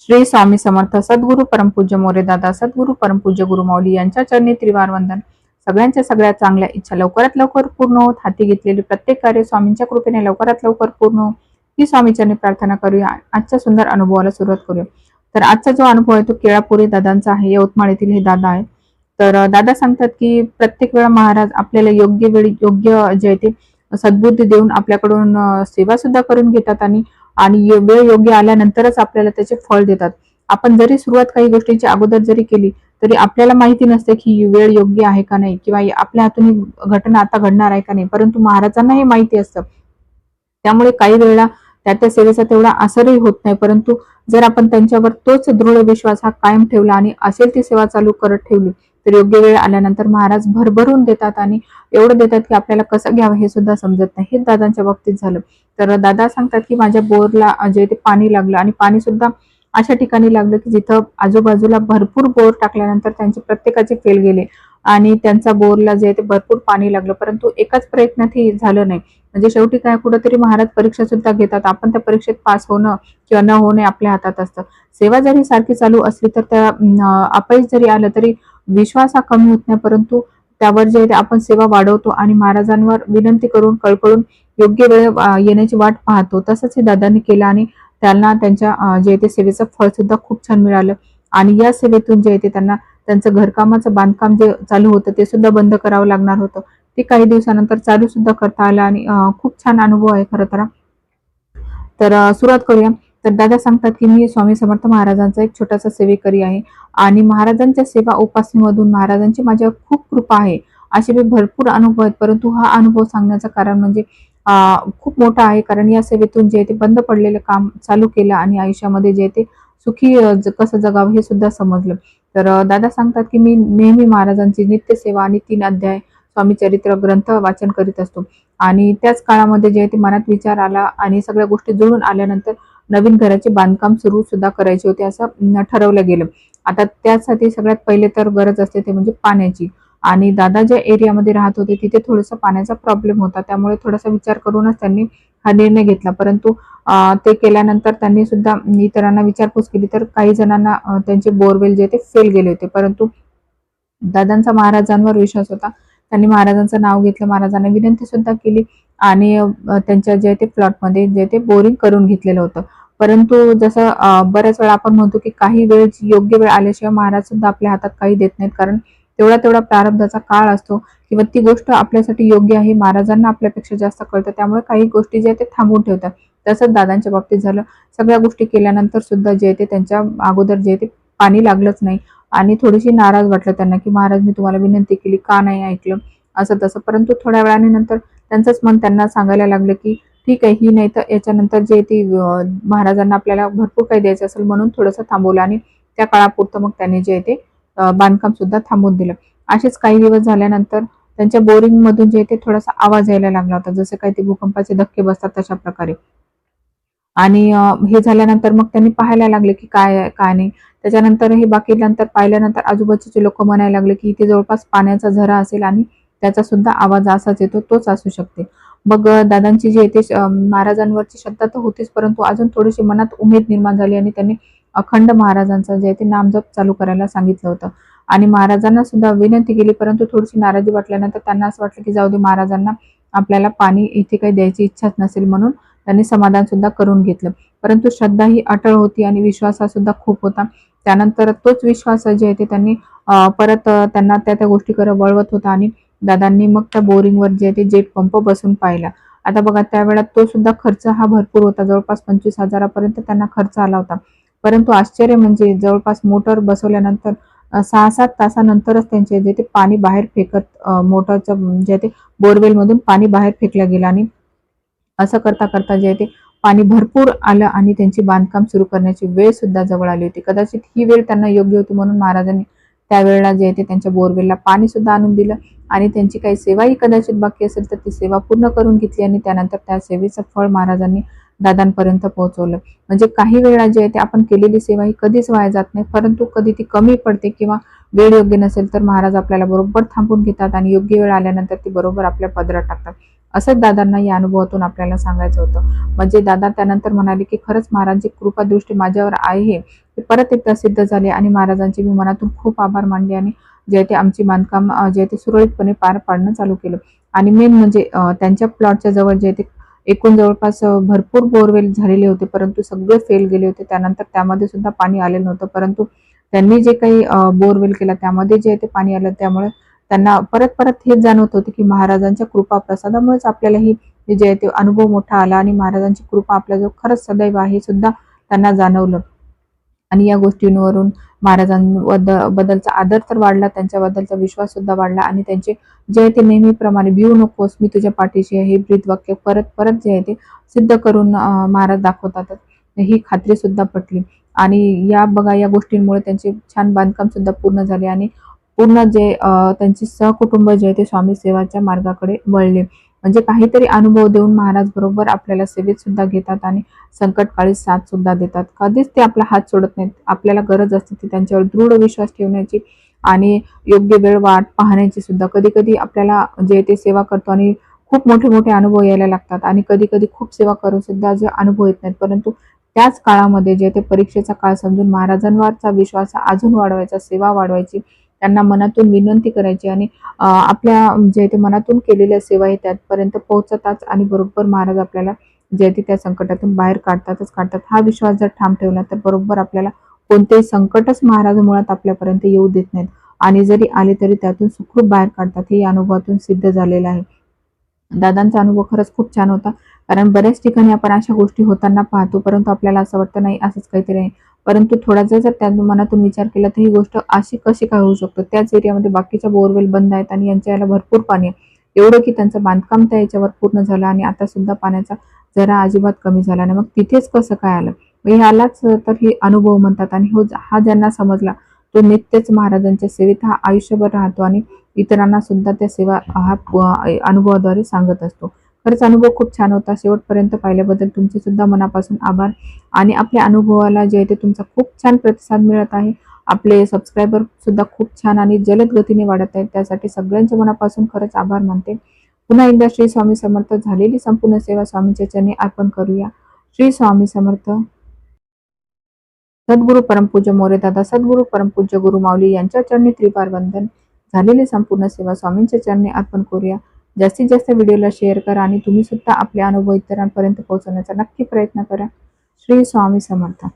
श्री स्वामी समर्थ सद्गुरु परमपूज्य मोरेदादा सद्गुरु सद्गुरू परमपूज्य गुरुमाऊली यांच्या चरणी त्रिवार वंदन. सगळ्यांच्या सगळ्या चांगल्या इच्छा लवकरात लवकर पूर्ण होत. हाती घेतलेली प्रत्येक कार्य स्वामींच्या कृपेने लवकरात लवकर पूर्ण हो ही स्वामीचरणी प्रार्थना करूया. आजच्या सुंदर अनुभवाला सुरुवात करूया. तर आजचा जो अनुभव आहे तो केळापुरी दादांचा आहे. यवतमाळ येथील हे दादा आहे. तर दादा सांगतात की प्रत्येक वेळा महाराज आपल्याला योग्य वेळी योग्य जे आहे ते सद्बुद्धी देऊन आपल्याकडून सेवा सुद्धा करून घेतात आणि आणि वेळ योग्य आल्यानंतरच आपल्याला त्याचे फळ देतात. आपण जरी सुरुवात काही गोष्टींची अगोदर जरी केली तरी आपल्याला माहिती नसते की वेळ योग्य आहे का नाही किंवा आपल्या हातून ही घटना आता घडणार आहे का नाही. परंतु महाराजांना हे माहिती असतं. त्यामुळे काही वेळेला त्या त्या सेवेचा तेवढा असरही होत नाही. परंतु जर आपण त्यांच्यावर तोच दृढ विश्वास हा कायम ठेवला आणि असेल ती सेवा चालू करत ठेवली तर योग्य वेळ आल्यानंतर महाराज भरभरून देतात आणि एवढं देतात की आपल्याला कसं घ्यावं हे सुद्धा समजत नाही. हे दादांच्या बाबतीत झालं. तर दादा सांगतात की माझ्या बोरला जे ते पाणी लागलं आणि पाणी सुद्धा अशा ठिकाणी लागलं की जिथं आजूबाजूला भरपूर बोर टाकल्यानंतर त्यांचे प्रत्येकाचे फेल गेले आणि त्यांचा बोरला जे आहे ते भरपूर पाणी लागलं. परंतु एकाच प्रयत्नातही झालं नाही. म्हणजे शेवटी काय कुठंतरी महाराज परीक्षा सुद्धा घेतात. आपण त्या परीक्षेत पास होणं किंवा न होणे आपल्या हातात असतं. सेवा जरी सारखी चालू असली तर त्या अपयश जरी आलं तरी विश्वास हा कमी होत नाही परंतु त्यावर जे आहे ते आपण सेवा वाढवतो आणि महाराजांवर विनंती करून कळकळून योग्य वेळ येण्याची वाट पाहतो तसंच हे दादांनी केलं आणि त्यांना त्यांच्या जे ते सेवेचं फळ सुद्धा खूप छान मिळालं. आणि या सेवेतून जे येते ते त्यांना त्यांचं घरकामाचं बांधकाम जे चालू होतं ते सुद्धा बंद करावं लागणार होतं. ते काही दिवसानंतर चालू सुद्धा करता आलं आणि खूप छान अनुभव आहे खरं तर. सुरुवात करूया. तर दादा सांगतात की मी स्वामी समर्थ महाराजांचा एक छोटासा सेवेकरी आहे आणि महाराजांच्या सेवा उपासनेमधून महाराजांची माझ्यावर खूप कृपा आहे. असे मी भरपूर अनुभव आहेत परंतु हा अनुभव सांगण्याचं कारण म्हणजे खूप मोठा आहे. कारण या सेवेतून जे ते बंद पडलेलं काम चालू केलं आणि आयुष्यामध्ये जे आहे ते सुखी ज- कसं जगावं हे सुद्धा समजलं. तर दादा सांगतात की मी नेहमी महाराजांची नित्य सेवा आणि तीन अध्याय स्वामी चरित्र ग्रंथ वाचन करीत असतो. आणि त्याच काळामध्ये जे आहे ते मनात विचार आला आणि सगळ्या गोष्टी जुळून आल्यानंतर नवीन घराचे बांधकाम सुरू सुद्धा करायचे होते असं ठरवलं गेलं. आता त्यासाठी सगळ्यात पहिले तर गरज असते ते म्हणजे पाण्याची. आणि दादा ज्या एरियामध्ये राहत होते तिथे थोडासा पाण्याचा प्रॉब्लेम होता. त्यामुळे थोडासा विचार करूनच त्यांनी हा निर्णय घेतला. परंतु ते केल्यानंतर त्यांनी सुद्धा इतरांना विचारपूस केली. तर काही जणांना त्यांचे बोरवेल जे ते फेल गेले होते. परंतु दादांचा महाराजांवर विश्वास होता. त्यांनी महाराजांचं नाव घेतलं. महाराजांना विनंती सुद्धा केली. आणि त्यांच्या जे ते प्लॉटमध्ये जे ते बोरिंग करून घेतलेलं होतं. परंतु जसं बऱ्याच वेळा आपण म्हणतो की काही वेळ योग्य वेळ आल्याशिवाय महाराज सुद्धा आपल्या हातात काही देत नाहीत. कारण तेवढा तेवढा प्रारब्धाचा काळ असतो किंवा ती गोष्ट आपल्यासाठी योग्य आहे महाराजांना आपल्यापेक्षा जास्त कळतं. त्यामुळे काही गोष्टी जे आहे ते थांबवून ठेवतात. तसंच दादांच्या बाबतीत झालं. सगळ्या गोष्टी केल्यानंतर सुद्धा जे आहे ते त्यांच्या अगोदर जे आहे ते पाणी लागलंच नाही. आणि थोडीशी नाराज वाटलं त्यांना की महाराज मी तुम्हाला विनंती केली का नाही ऐकलं? असं तसं. परंतु थोड्या वेळाने नंतर त्यांचंच मन त्यांना सांगायला लागलं की ठीक आहे ही नाही तर याच्यानंतर जे ती महाराजांना आपल्याला भरपूर काही द्यायचं असेल म्हणून थोडंसं थांबवलं आणि त्या काळापुरतं मग त्यांनी जे ते बांधकाम सुद्धा थांबवून दिलं. असेच काही दिवस झाल्यानंतर त्यांच्या बोरिंग मधून जे ते थोडासा आवाज यायला लागला होता. जसं काही ते भूकंपाचे धक्के बसतात तशा प्रकारे. आणि हे झाल्यानंतर मग त्यांनी पाहायला लागले की काय काय नाही. त्याच्यानंतर हे बाकी नंतर पाहिल्यानंतर आजूबाजूचे लोक म्हणायला लागले की इथे जवळपास पाण्याचा झरा असेल आणि त्याचा सुद्धा आवाज असाच येतो तोच असू शकते. मग दादांची जी आहे ते महाराजांवरची श्रद्धा तर होतीच परंतु अजून थोडीशी मनात उमेद निर्माण झाली आणि त्यांनी अखंड महाराजांचं जे आहे ते नामजप चालू करायला सांगितलं होतं. आणि महाराजांना सुद्धा विनंती केली परंतु थोडीशी नाराजी वाटल्यानंतर त्यांना असं वाटलं की जाऊ दे महाराजांना आपल्याला पाणी इथे काही द्यायची इच्छाच नसेल म्हणून त्यांनी समाधान सुद्धा करून घेतलं. परंतु श्रद्धा ही अटळ होती आणि विश्वास हा सुद्धा खूप होता. त्यानंतर तोच विश्वास जे आहे ते त्यांनी परत त्यांना त्या त्या गोष्टीकडे वळवत होता आणि दादांनी मग त्या बोरिंगवर जे आहे ते जेट पंप बसून पाहिला. आता बघा त्यावेळा तो सुद्धा खर्च हा भरपूर होता. जवळपास पंचवीस हजारापर्यंत त्यांना खर्च आला होता. परंतु आश्चर्य म्हणजे जवळपास मोटर बसवल्यानंतर सहा सात तासानंतरच त्यांचे जे ते पाणी बाहेर फेकत अं, मोटरचं जे ते बोरवेलमधून पाणी बाहेर फेकलं गेलं आणि असं करता करता जे आहे ते पाणी भरपूर आलं आणि त्यांची बांधकाम सुरू करण्याची वेळ सुद्धा जवळ आली होती. कदाचित ही वेळ त्यांना योग्य होती म्हणून महाराजांनी त्यावेळेला जे आहे ते त्यांच्या बोरवेलला पाणी सुद्धा आणून दिलं. आणि त्यांची काही सेवाही कदाचित बाकी असेल तर ती सेवा पूर्ण करून घेतली आणि त्यानंतर त्या सेवेचं फळ महाराजांनी दादांपर्यंत पोहोचवलं. म्हणजे काही वेळा जे आहे ते आपण केलेली सेवा ही कधीच वाया जात नाही परंतु कधी ती कमी पडते किंवा वेळ योग्य नसेल तर महाराज आपल्याला बरोबर थांबून घेतात आणि योग्य वेळ आल्यानंतर ती बरोबर आपल्या पदरात टाकतात. असंच दादांना या अनुभवातून आपल्याला सांगायचं होतं. म्हणजे दादा त्यानंतर म्हणाले की खरंच महाराजची कृपा दृष्टी माझ्यावर आहे ते परत एकदा सिद्ध झाले आणि महाराजांचे मी मनातून खूप आभार मानले आणि जे ते आमची बांधकाम जे ते सुरळीतपणे पार पाडणं चालू केलं. आणि मेन म्हणजे त्यांच्या प्लॉटच्या जवळ जे ते एकूण जवळपास भरपूर बोरवेल झालेले होते परंतु सगळे फेल गेले होते. त्यानंतर त्यामध्ये सुद्धा पाणी आलेलं नव्हतं. परंतु त्यांनी जे काही बोरवेल केला त्यामध्ये जे ते पाणी आलं त्यामुळे त्यांना परत परत हेच जाणवत होते की महाराजांच्या कृपा प्रसादामुळेच आपल्याला ही जे ते अनुभव मोठा आला आणि महाराजांची कृपा आपल्याजवळ खरंच सदैव आहे सुद्धा त्यांना जाणवलं. आणि या गोष्टींवरून महाराजांबद्दलचा आदर तर वाढला त्यांच्याबद्दलचा विश्वास सुद्धा वाढला आणि त्यांचे जे आहे ते नेहमीप्रमाणे भिवू नकोस मी तुझ्या पाठीशी आहे हे ब्रीद वाक्य परत परत जे आहे ते सिद्ध करून महाराज दाखवतात. ही खात्री सुद्धा पटली. आणि या बघा या गोष्टींमुळे त्यांचे छान बांधकाम सुद्धा पूर्ण झाले आणि पूर्ण जे त्यांचे सहकुटुंब जे आहे ते स्वामी सेवाच्या मार्गाकडे वळले. म्हणजे काहीतरी अनुभव देऊन महाराज बरोबर आपल्याला सेवेत सुद्धा घेतात आणि संकटकाळी साथ सुद्धा देतात. कधीच ते आपला हात सोडत नाहीत. आपल्याला गरज असते ती त्यांच्यावर दृढ विश्वास ठेवण्याची आणि योग्य वेळ वाट पाहण्याची सुद्धा. कधी कधी आपल्याला जे ते सेवा करतो आणि खूप मोठे मोठे अनुभव यायला लागतात आणि कधी कधी खूप सेवा करून सुद्धा जे अनुभव येत नाहीत. परंतु त्याच काळामध्ये जे ते परीक्षेचा काळ समजून महाराजांवरचा विश्वास अजून वाढवायचा सेवा वाढवायची त्यांना मनातून विनंती करायची आणि आपल्या जे ते मनातून केलेल्या सेवा आहे त्यातपर्यंत पोहोचतात आणि बरोबर महाराज आपल्याला जे ते त्या संकटातून बाहेर काढतातच काढतात. हा विश्वास जर ठाम ठेवला तर बरोबर आपल्याला कोणतेही संकटच महाराज मुळात आपल्यापर्यंत येऊ देत नाहीत. आणि जरी आले तरी त्यातून सुखरूप बाहेर काढतात हे या अनुभवातून सिद्ध झालेलं आहे. दादांचा अनुभव खरंच खूप छान होता. कारण बऱ्याच ठिकाणी आपण अशा गोष्टी होताना पाहतो परंतु आपल्याला असं वाटतं नाही असंच काहीतरी आहे. परंतु थोडा जर त्या मनातून विचार केला तर ही गोष्ट अशी कशी काय होऊ शकतो? त्याच एरियामध्ये बाकीच्या बोरवेल बंद आहेत आणि यांच्या याला भरपूर पाणी आहे. एवढं की त्यांचं बांधकाम त्या याच्यावर पूर्ण झालं आणि आता सुद्धा पाण्याचा जरा अजिबात कमी झाला नाही. मग तिथेच कसं काय आलं? मग ह्यालाच तर हे अनुभव म्हणतात आणि हो हा ज्यांना समजला तो नित्यच महाराजांच्या सेवेत हा आयुष्यभर राहतो आणि इतरांना सुद्धा त्या सेवा हा अनुभवाद्वारे सांगत असतो. खरंच अनुभव खूप छान होता. शेवटपर्यंत पाहिल्याबद्दल तुमचे सुद्धा मनापासून आभार. आणि आपल्या अनुभवाला जे आहे ते तुमचा खूप छान प्रतिसाद मिळत आहे. आपले सबस्क्रायबर सुद्धा खूप छान आणि जलद गतीने वाढत आहेत. त्यासाठी सगळ्यांच्या मनापासून खरंच आभार मानते. पुन्हा एकदा श्री स्वामी समर्थ झालेली संपूर्ण सेवा स्वामींच्या चरणी अर्पण करूया. श्री स्वामी समर्थ. सद्गुरु परमपूज्य मोरे दादा सद्गुरू परमपूज्य गुरु माऊली यांच्या चरणी त्रिपार वंदन. झालेली संपूर्ण सेवा स्वामींच्या चरणी अर्पण करूया. जास्तीत जास्त व्हिडिओला शेअर करा आणि तुम्ही सुद्धा आपले अनुभव इतरांपर्यंत पोहोचवण्याचा नक्की प्रयत्न करा. श्री स्वामी समर्थ.